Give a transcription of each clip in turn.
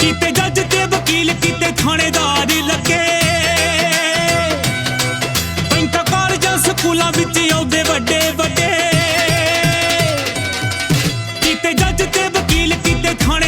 ਕੀਤੇ ਜੱਜ ਤੇ ਵਕੀਲ, ਕੀਤੇ ਥਾਣੇਦਾਰ ਲੱਗੇ। ਪੈਂਟਾ ਕਾਲਜਾਂ, ਸਕੂਲਾਂ ਵਿੱਚ ਆਉਂਦੇ ਵੱਡੇ ਵੱਡੇ। ਕੀਤੇ ਜੱਜ ਤੇ ਵਕੀਲ, ਕੀਤੇ ਥਾਣੇ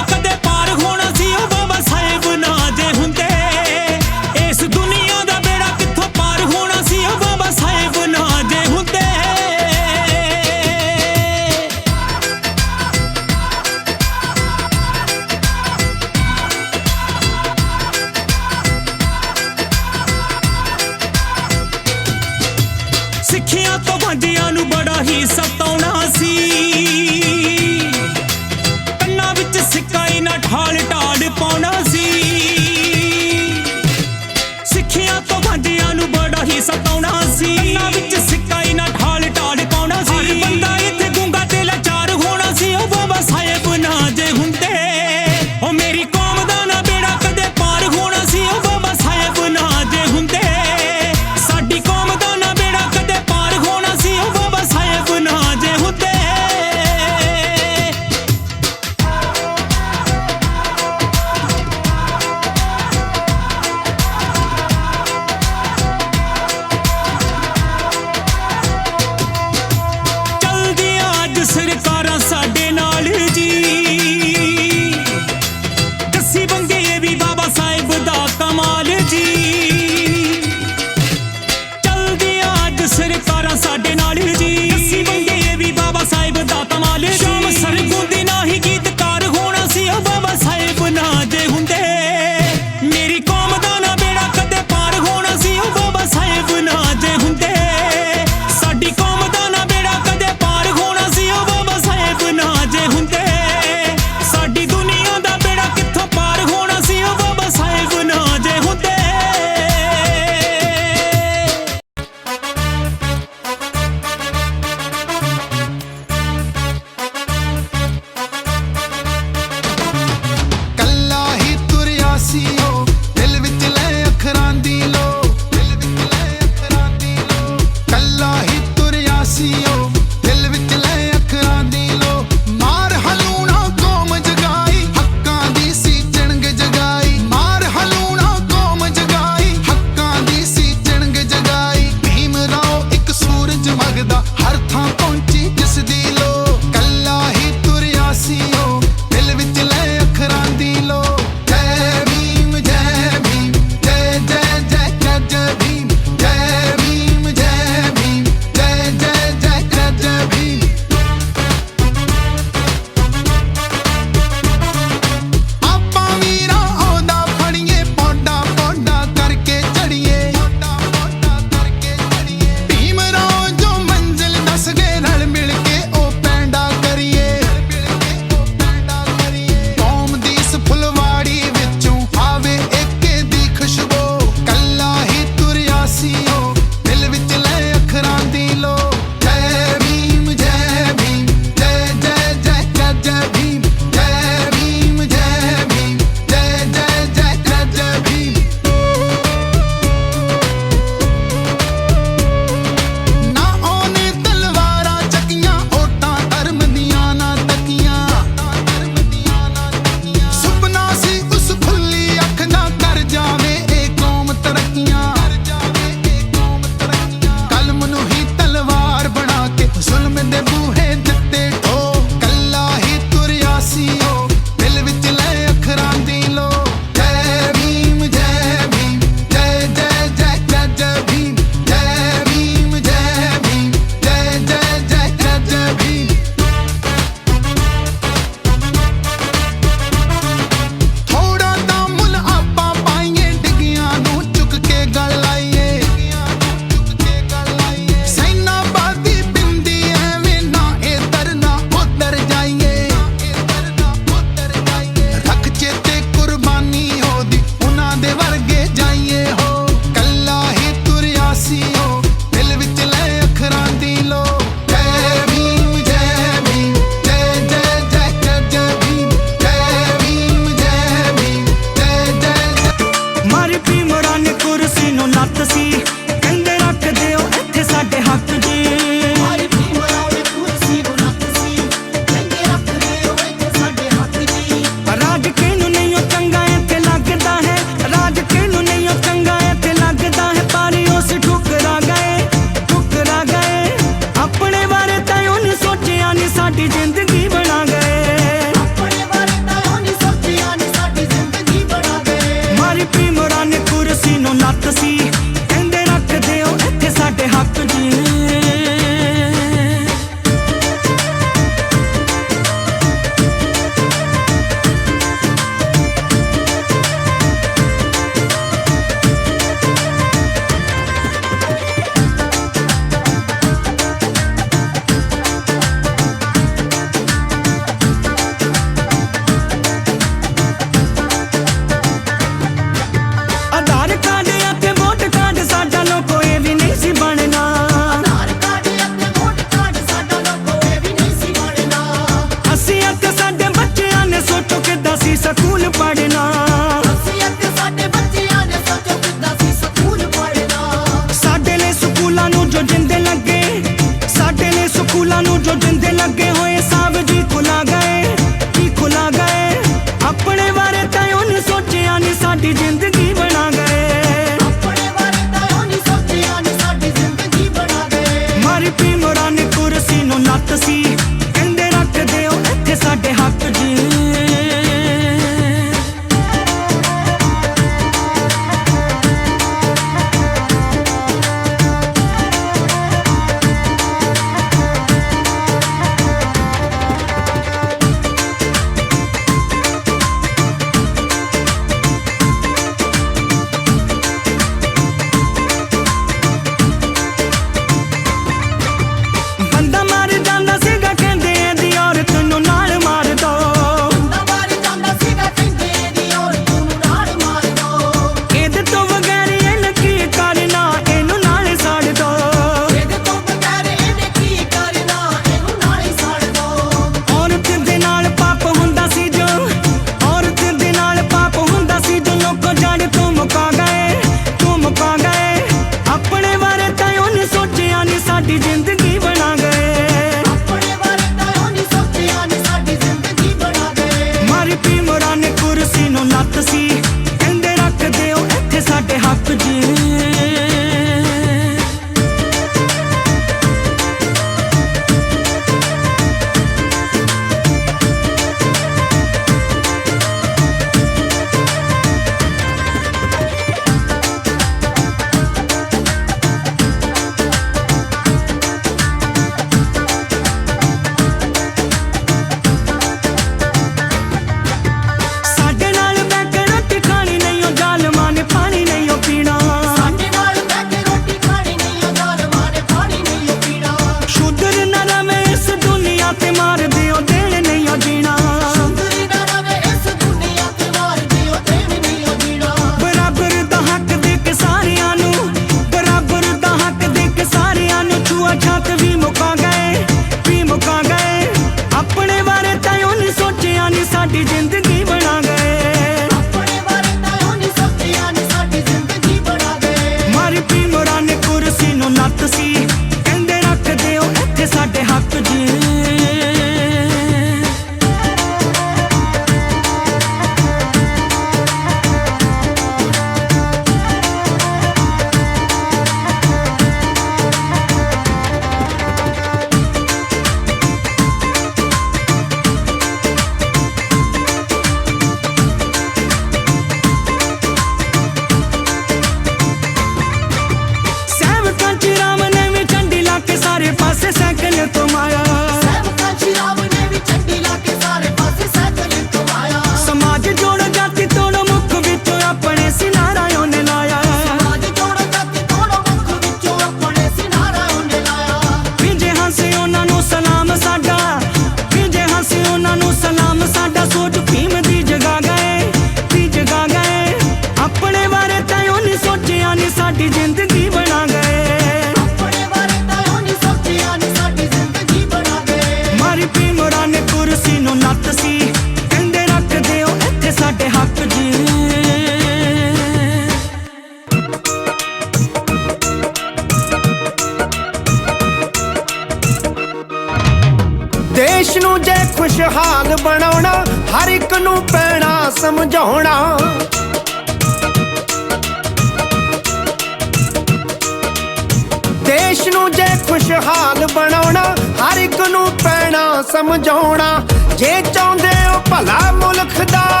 ਜੇ ਚਾਹੁੰਦੇ ਹੋ ਭਲਾ ਮੁਲਕ ਦਾ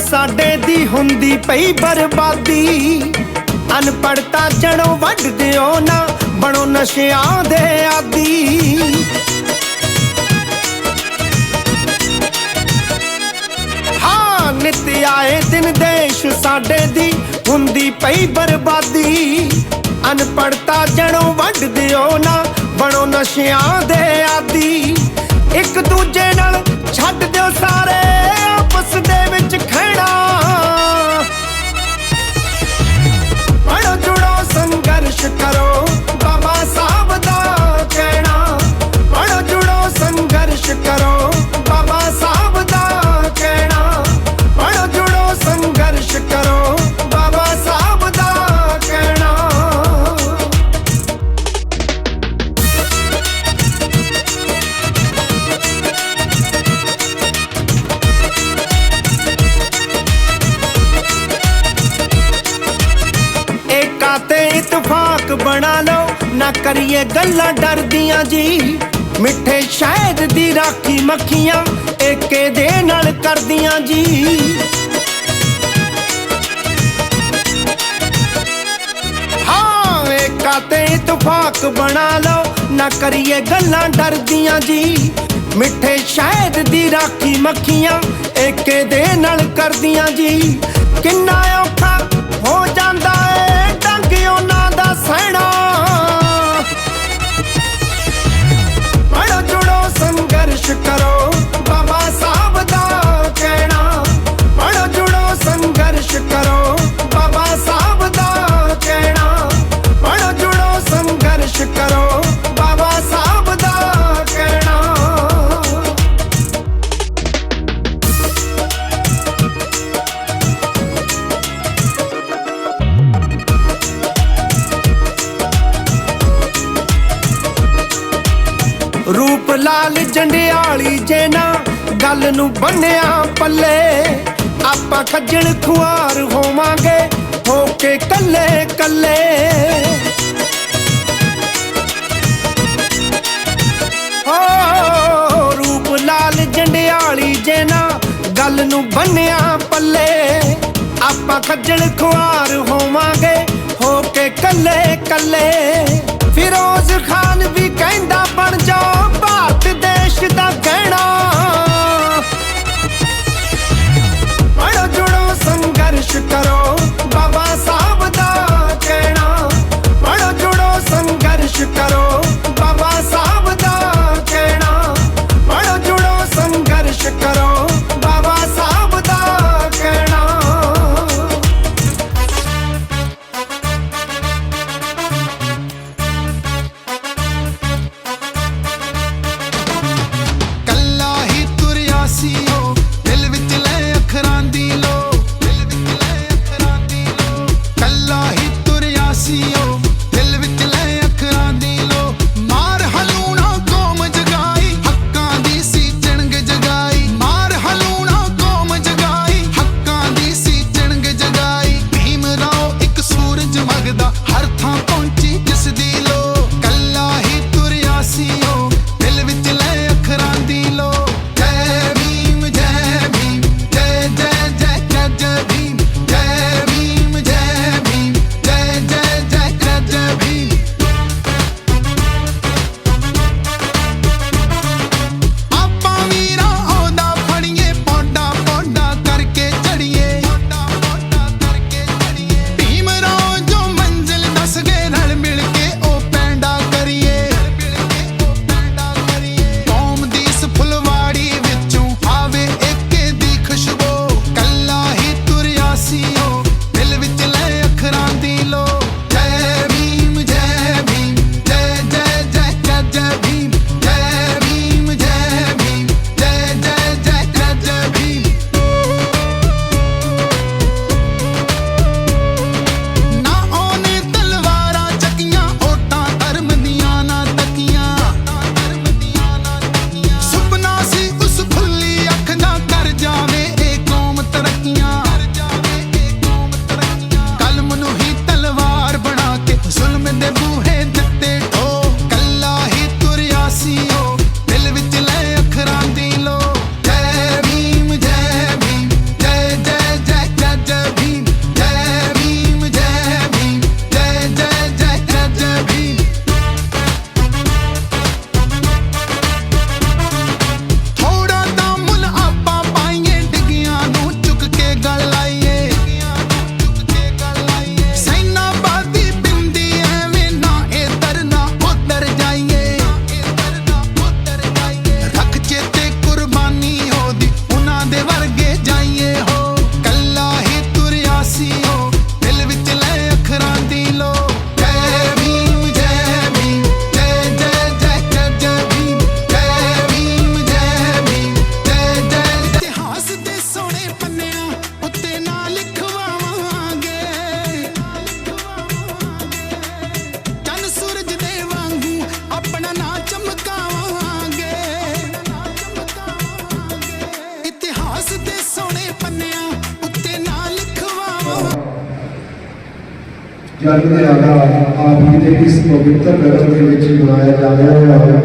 ਸਾਡੇ ਦੀ ਹੁੰਦੀ ਪਈ ਬਰਬਾਦੀ। ਅਨਪੜਤਾ ਜਣੋਂ ਵੱਢ ਦਿਓ ਨਾ, ਬਣੋ ਨਸ਼ਿਆਂ ਦੇ ਆਦੀ। ਹਾਂ, ਨਿਤ ਆਏ ਦਿਨ ਦੇਸ਼ ਸਾਡੇ ਦੀ ਹੁੰਦੀ ਪਈ ਬਰਬਾਦੀ। ਅਨਪੜਤਾ ਜਣੋਂ ਵੱਢ ਦਿਓ ਨਾ, ਬਣੋ ਨਸ਼ਿਆਂ ਦੇ ਆਦੀ। ਇੱਕ ਦੂਜੇ ਨਾਲ ਛੱਡ ਦਿਓ ਸਾਰੇ ਰਾਖੀ ਏਕੇ ਦੇ ਨਾਲ ਕਰਦੀਆਂ ਜੀ। ਹਾਂ, ਏਕਾ ਤੇ ਇਤਫਾਕ ਬਣਾ ਲਓ, ਨਾ ਕਰੀਏ ਗੱਲਾਂ ਡਰਦੀਆਂ ਜੀ। ਮਿੱਠੇ ਸ਼ਹਿਦ ਦੀ ਰਾਖੀ ਮੱਖੀਆਂ, ਏਕੇ ਦੇ ਨਾਲ ਕਰਦੀਆਂ ਜੀ। ਕਿੰਨਾ ਔਖਾ ਹੋ ਜਾਂਦਾ ਏ, ਡੰਗ ਉਹਨਾਂ ਦਾ ਸਹਿਣਾ। ਸੰਘਰਸ਼ ਕਰੋ। ਬਾਬਾ ਸਾਹਿਬ ਦਾ ਕਹਿਣਾ। ਪੜੋ ਜੁੜੋ, ਸੰਘਰਸ਼ ਕਰੋ। ਬਾਬਾ ਸਾਹਿਬ ਦਾ ਕਹਿਣਾ। ਪੜੋ ਜੁੜੋ, ਸੰਘਰਸ਼ ਕਰੋ। ਲਾਲ ਜੰਡਿਆਲੀ ਜੇ ਨਾ ਗੱਲ ਨੂੰ ਬੰਨਿਆ ਪੱਲੇ, ਆਪਾਂ ਖੱਜਲ ਖੁਆਰ ਹੋਵਾਂਗੇ, ਹੋ ਕੇ ਕੱਲੇ ਕੱਲੇ। ਹੋ ਰੂਪ ਲਾਲ ਜੰਡਿਆਲੀ ਜੇ ਨਾ ਗੱਲ ਨੂੰ ਬੰਨਿਆ ਪੱਲੇ, ਆਪਾਂ ਖੱਜਲ ਖੁਆਰ ਹੋਵਾਂਗੇ, ਹੋ ਕੇ ਕੱਲੇ ਕੱਲੇ। ਫਿਰੋਜ਼ ਖਾਨ ਵੀ ਕਹਿੰਦਾ ਬਣ ਜਾਓ ਜਨਮ ਦਿਹਾੜਾ ਆਪ ਜੀ ਦੇ ਇਸ ਪਵਿੱਤਰ ਨਗਰ ਦੇ ਵਿੱਚ ਮਨਾਇਆ ਜਾ ਰਿਹਾ ਹੈ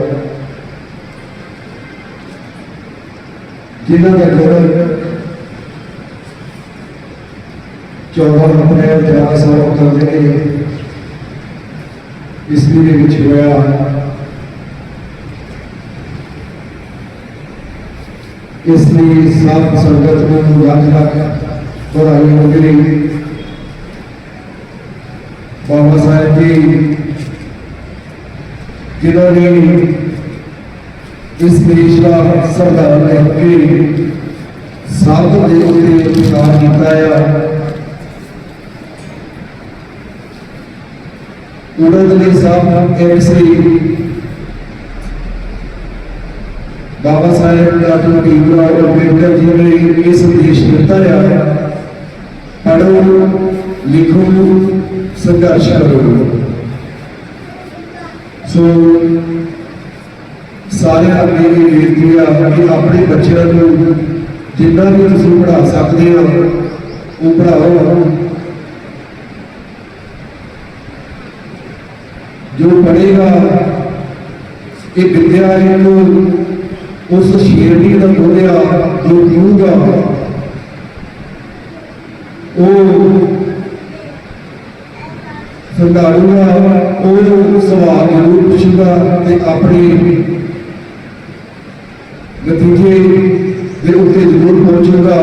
ਜਿਨ੍ਹਾਂ ਦਾ ਜਨਮ 14 ਅਪ੍ਰੈਲ 1891 ਦੇ ਈਸਵੀ ਦੇ ਵਿੱਚ ਹੋਇਆ ਇਸ ਲਈ ਸਭ ਸੰਗਤ ਨੂੰ ਲੱਖ ਲੱਖ ਵਧਾਈ ਹੋਵੇ ਬਾਬਾ ਸਾਹਿਬ ਜੀ ਜਿਨ੍ਹਾਂ ਨੇ ਇਸ ਦੇਸ਼ ਦਾ ਸੰਵਿਧਾਨ ਲੈ ਕੇ ਸਭ ਦੇ ਉੱਤੇ ਵਿਚਾਰ ਕੀਤਾ ਹੈ ਉਹਨਾਂ ਦੇ ਲਈ ਸਭ ਐਮਸੀ ਬਾਬਾ ਸਾਹਿਬ ਡਾਕਟਰ ਭੀਮਰਾਓ ਅੰਬੇਡਕਰ ਜੀ ਨੇ ਇਹ ਸੰਦੇਸ਼ ਦਿੱਤਾ ਹੈ ਪੜ੍ਹੋ ਲਿਖੋ ਸੰਘਰਸ਼ ਕਰੋ। ਸੋ, ਸਾਰਿਆਂ ਅੱਗੇ ਇਹ ਬੇਨਤੀ ਆ ਕਿ ਆਪਣੇ ਬੱਚਿਆਂ ਨੂੰ ਜਿੰਨਾ ਵੀ ਤੁਸੀਂ ਪੜ੍ਹਾ ਸਕਦੇ ਹੋ, ਉਹ ਪੜ੍ਹਾਓ। ਜੋ ਪੜ੍ਹੇਗਾ, ਇਹ ਵਿਦਿਆ ਇਹਨੂੰ ਉਸ ਸ਼ੇਰਨੀ ਦਾ ਬੋਲਿਆ ਜੋ ਪੀਊਗਾ ਉਹ ਸੰਧਾਰੂਗਾ ਉਹ ਸਵਾਲ ਜ਼ਰੂਰ ਪੁੱਛੂਗਾ ਤੇ ਆਪਣੇ ਨਤੀਜੇ ਦੇ ਉੱਤੇ ਜ਼ਰੂਰ ਪਹੁੰਚੂਗਾ।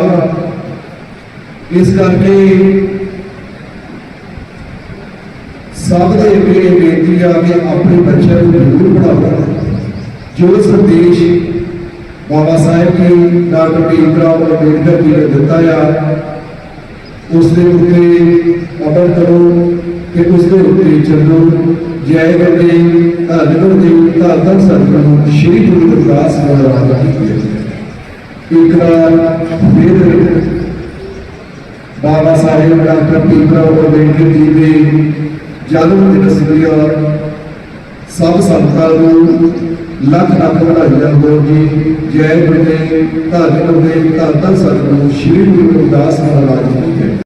ਇਸ ਕਰਕੇ ਸਭ ਦੇ ਅੱਗੇ ਇਹ ਬੇਨਤੀ ਆ ਕਿ ਆਪਣੇ ਬੱਚਿਆਂ ਨੂੰ ਜ਼ਰੂਰ ਪੜ੍ਹਾਓ। ਜੋ ਸੰਦੇਸ਼ ਬਾਬਾ ਸਾਹਿਬ ਜੀ ਡਾਕਟਰ ਭੀਮਰਾਓ ਅੰਬੇਡਕਰ ਜੀ ਨੇ ਦਿੱਤਾ ਆ ਉਸ ਦੇ ਉੱਤੇ ਅਮਲ ਕਰੋ ਕਿ ਉਸ ਦੇ ਉੱਤੇ ਚੱਲੋ। ਜੈ ਗੁਰਦੇ ਧੰਨ ਗੁਰਦੇ ਧੰਨ ਧੰਨ ਸਤਿਗੁਰੂ ਸ਼੍ਰੀ ਗੁਰੂ ਰਵਿਦਾਸ ਮਹਾਰਾਜ ਜੀ ਕੀ ਇੱਕ ਵਾਰ ਫਿਰ ਬਾਬਾ ਸਾਹਿਬ ਡਾਕਟਰ ਭੀਮਰਾਓ ਅੰਬੇਡਕਰ ਜੀ ਦੇ ਜਨਮ ਦਿਵਸ ਦੀਆਂ ਸਭ ਸੰਤਾਂ ਨੂੰ ਲੱਖ ਲੱਖ ਵਧਾਈਆਂ ਹੋ ਜੀ ਜੈ ਗੁਰਦੇਵ ਧੰਨ ਗੁਰਦੇਵ ਧੰਨ ਧੰਨ ਸਤਿਗੁਰੂ ਸ਼੍ਰੀ ਗੁਰੂ ਰਵਿਦਾਸ ਮਹਾਰਾਜ ਜੀ ਜੈ।